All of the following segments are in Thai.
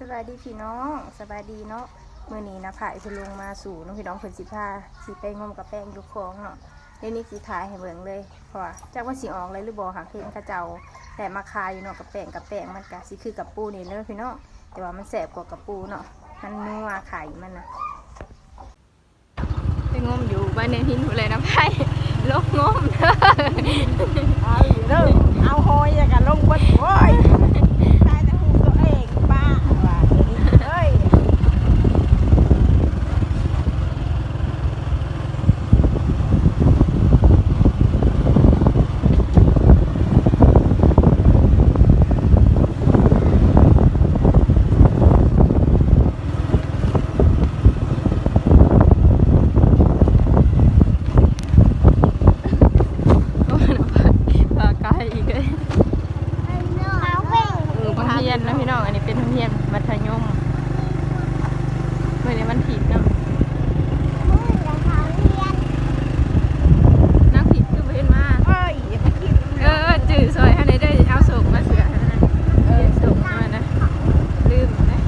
สบายดีพี่น้องสบายดีเนาะมื่อนี้นะพายจะลงมาสู่น้องพี่น้องเพิ่นสิพาสิไปงมกับแป้งยุคของเนาะเดี๋ยวนี้สิถ่ายให้เบิ่งเลยพราะว่าจักว่าสิออกเลยหรือบ่หางเห็นเขาเจ้าแต่มาคายอยู่เนาะกับแป้งกับแป้งมันก็สิคือกับปูนี่เลยพี่น้องแต่ว่ามันแสบกว่ากับปูเนาะมันนัวไข่มันนะไปงมอยู่บ้านในหินหูเลยนะพายลกงมเอาอยู่เด้อเอาหอยอย่ากันลงบนโอ้ยตายแต่หูตัวเองป้าว่าเฮ้ย ปลาไก่อีกเลยเออโรงเรียนนะพี่น้องอันนี้เป็นโรงเรียนมัธยมเมื่อนี้มันผิดเนาะนักผิดคือเพิ่นมา เฮ้ยอย่าไปคิด เออจืดซอยให้ได้ได้เอาส่งมาเสือให้นะเออส่งมานะลืมนะ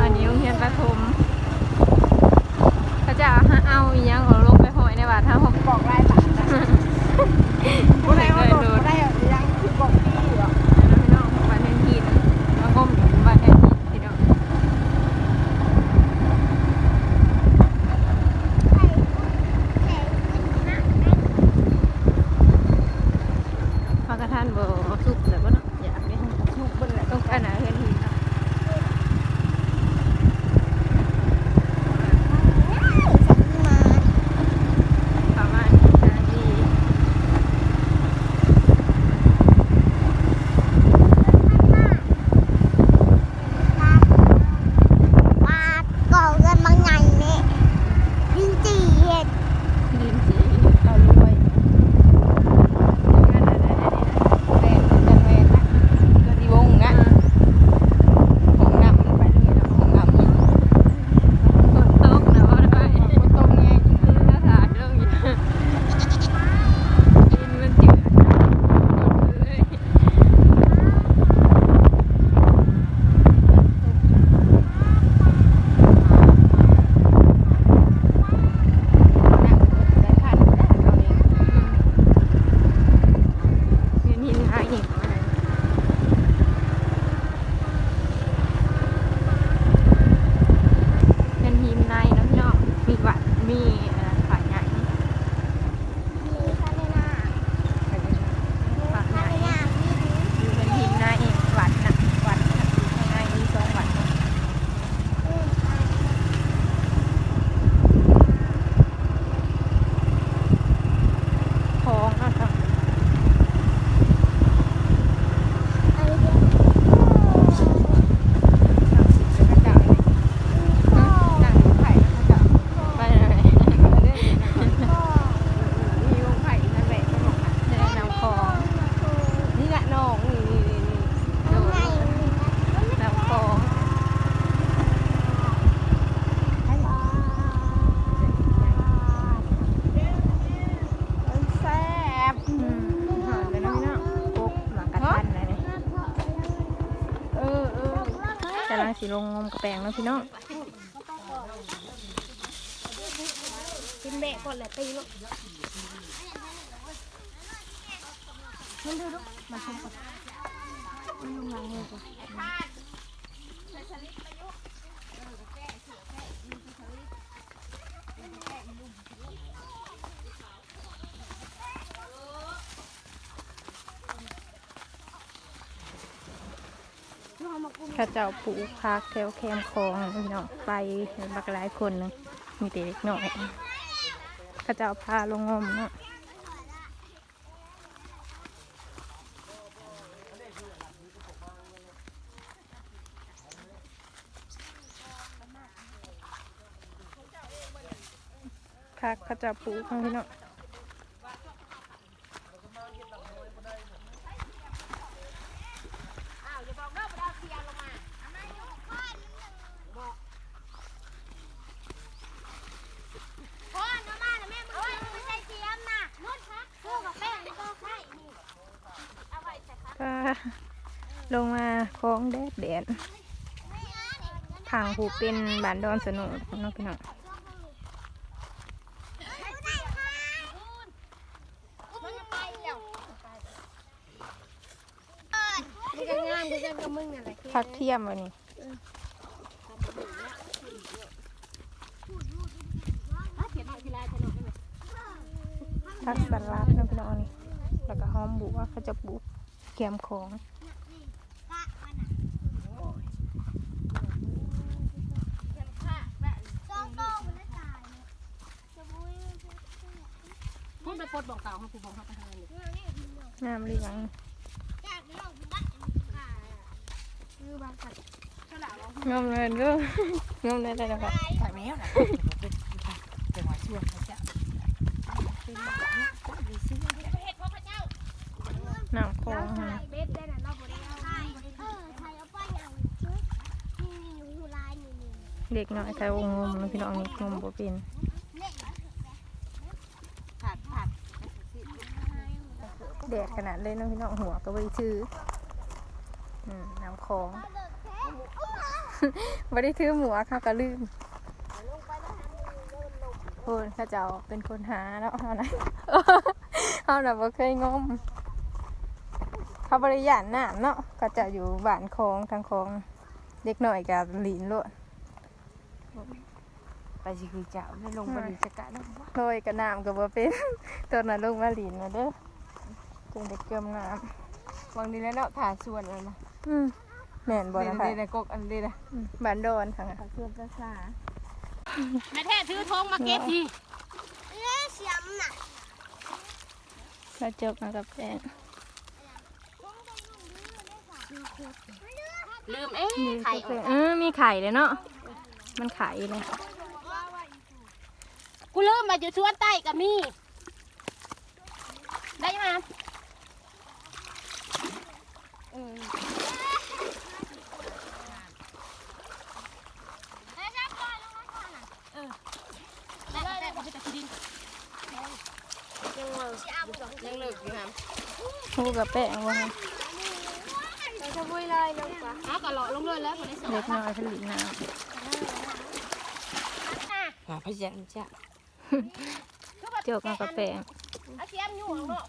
อันนี้โรงเรียนประถมเขาจะเอาเอาอีหยังของลงไปหอยในบาทเท่าหก บอกไล่ปากนะบ่ได้ว่าโดนบ่ได้ยังคือบอกพี่หรอก แล้วพี่น้องบ้านแทนทีนแล้วก็บ้านแทนทีนพี่น้องพอกระทันบ่สุกเลยบ่เนาะอยากได้ ถูก เบิ่นะเฮือน สีลงงมกระแปงเนาะพี่น้องกินแบะก่อนแหละตีลูกมันดูลูกมาชมก่อนมันลงมาเลยก่อน ข้าเจ้าปลูกพักแถวแคมคลองพี่น้องไปบักหลายคนนึงมีแต่เด็กน้อยข้าเจ้าพาลงงมเนาะพักข้าเจ้าปลูกข้างพี่น้อง พ่อน้ำมาแล้วแม่มึงไม่ใช่เทียมนะนุ่นคะเพื่อ กับแป้งก็ใช่นี่เอาไว้ใส่ค่ะก็ลงมาคลองแดดแดดผังผูเป็นบ้านดอนสนุกน้องพี่น้องนี่ก็งามคือกันกับมึงนั่นแหละพักเที่ยมวันนี้พักสลัดน้องพี่น้องนี่ แล้วก็หอมบุว่าเขาจะบุกแกมของพูดไปปลดบอกเต่าเขาผู้บอกเขาไปทางนี้น้ำเลี้ยงคือบางสัตว์งมเลยก็งมเลยได้แล้วครับถ่แมวนะจังหวะช่วงเขาจะ น้ำคลองค่ะ เบ็ดได้น่ะเราบ่ได้เอาเออใครเอาไปอย่างชุดนี่นี่อยู่ลายนี่นี่ เด็กน้อยเขางมน้องพี่น้องนี่งมบ่เป็นผัดผัดแดดขนาดเลยน้องพี่น้องหัวก็ไปถืออืมน้ำคลองไม่ได้ถือหมวกเขาก็ลืมคนเขาเจ้าเป็นคนหาแล้วเอานะเอาน่ะบ่เคยงมเขาบริยานน้ำเนาะเขาจะอยู่บ้านคลองทางคลองเด็กหน่อยกับหลีนโลด ไปสิคือเจ้าไม่ลงไปดีจะกะได้บ่โดยกับน้ำก็บ่เป็นตัวนั้นลงมาหลีนมาเด้อจนเด็กเกิมน้บางทีแล้วเนาะถ่ายส่วนแล้วนะำอืมแม่นบ่เดี๋ยนะวคะเดี๋ยวกกอันนี้นะอืมบ้านโดนค่ะถ่ายส่วนภาษาแม่แท้ถือธงมาเก็บทีเอ๊ะเสียมน่ะเราจกมากับแป้งลืมเอ๊ะมีไข่กาแฟเออมีไข่เลยเนาะ มันไข่เลยกูลืมมาอยู่ชวนใต้กับมีได้มาเออได้ได้ได้ไปดินยังเลิกอยู่ครับคู่กับแป้งว่าจะบุยเลยลงปะเอากระโหลกลงเลยแล้วคนนี้สองเล็กน้อยผลิตน้หาพยัญชนะำจกมากับแป้งอาเทียมอยู่ข้างนอก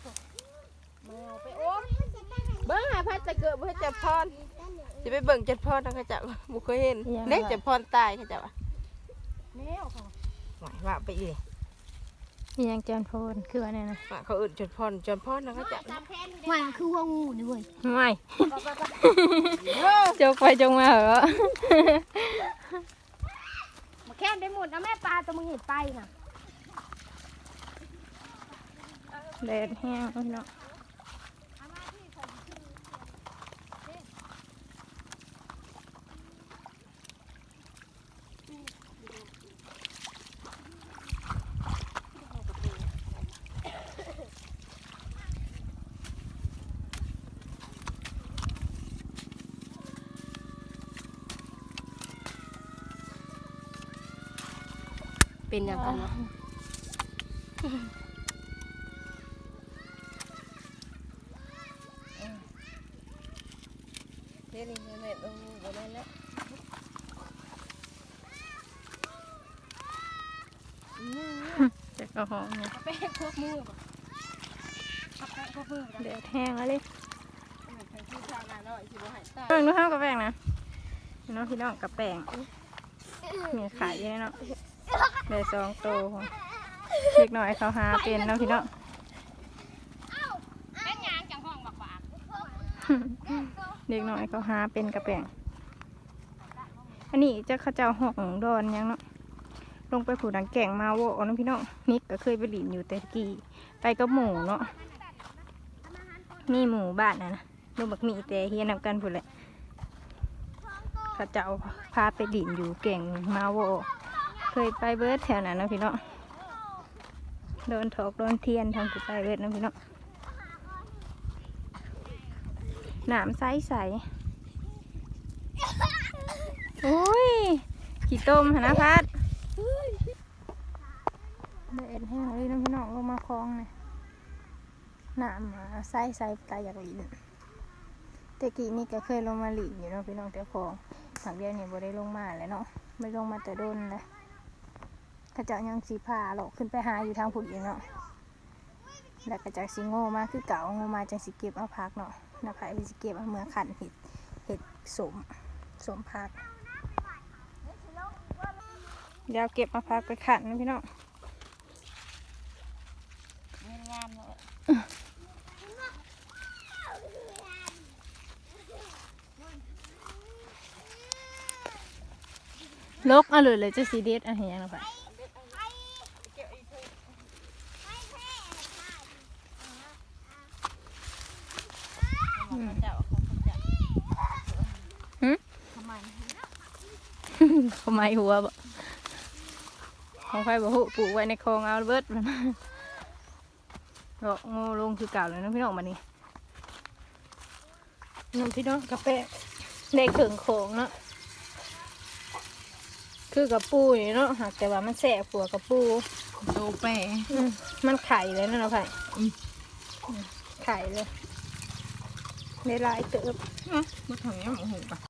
เบิ่งหาพัดจะเกิดบ่จะพรจะไปเบิ่งจัดพรนะเขาเจ้าบ่เคยเห็นเด็กจัดพรตายเขาเจ้าว่าแมวค่ะหมายว่าไปอีก มียังจานโพนคือว่าเนี่ยนะว่าเขาอื่นจัดพรจัดพรนะเขาเจ้ามันคือว่างูนี่เว้ยไม่จกไปจกมาเหรอมาแค่ได้หมดนะแม่ปลาตัวมึงเห็นไปน่ะแดดแห้งพี่น้อง เป็นอย่างกันเนาะเดี๋ยวนี้แม่เออบ่ได้แล้วจะก็หอมเนี่ยไปพวกมือป่ะไปพวกมือแดดแห้งแล้วเลยที่ชาวนาน้อยสิบ่ให้ตายเบิ่งดูห้าวกับแป้งนะพี่น้องพี่น้องกับแป้งมีไข่ด้วยเนาะ ได้สองโตวเล็กน้อยเขาหาเป็นเนาะพี่น้องเป็นยางจังห้องบักบากเด็กน้อยเขาหาเป็นกระแปงอันนี้จะเขาเจ้าห้องดอนยังเนาะ ลงไปผูดังแก่งมาโวเนาะพี่น้องนิกก็เคยไปหลินอยู่แต่กี้ไปกับหมูเนาะนี่หมูบ้านนะนะลูกบักมีแต่เฮียนำกันพูดแหละเขาเจ้าพาไปหลินอยู่แก่งมาโว เคยไปเบิร์ดแถวนั้นนะพี่เน้องโดนถอกโดนเทียนทางกูไปเบิร์ดนะพี่เน้องหนามใสใสโอ้ยขี้ต้มหนนะพัดเด็ดแห้งเลยน้ำพี่น้องลงมาคลองเนี่ยหนามใสใสตายอยากลินแต่กี้นี่ก็เคยลงมาหลีอยู่เนาะพี่น้องแต่พอหากเดียวนี่ยบ่ได้ลงมาแล้วเนาะไม่ลงมาแต่โดนเลย เขาเจ้ายังสีผ้าหรอกขึ้นไปหาอยู่ทางผุดอยู่เนาะแล้วก็จากสิโง่มาคือเก่าโง่มาจังสิเก็บเอาพักเนาะนะไผสิเก็บเอาเมื่อขันเห็ดเห็ดสมสมพักเดี๋ยวเก็บมาพักไปขันนะพี่น้องเงินานเลยลกเอาเลยเลยจะสีเด็ดอะไรอย่างเงี้ยไป เจ้าของเจ้าหึทำไมทำไมหัวบ่ของไฟบ่หูปลูกไว้ในคลองเอาเบิดมันก็งูลงคือเก่าเลยนะพี่น้องมานี่น้องพี่น้องกาแฟในเข่งโขงเนาะคือกระปูนี่เนาะหากแต่ว่ามันแสบปัวกระปูโตแปะอืมมันไข่เลยนะเนาะไผ่อืมไข่เลย ในลายเติบมาถึงนี้หมูหูปะ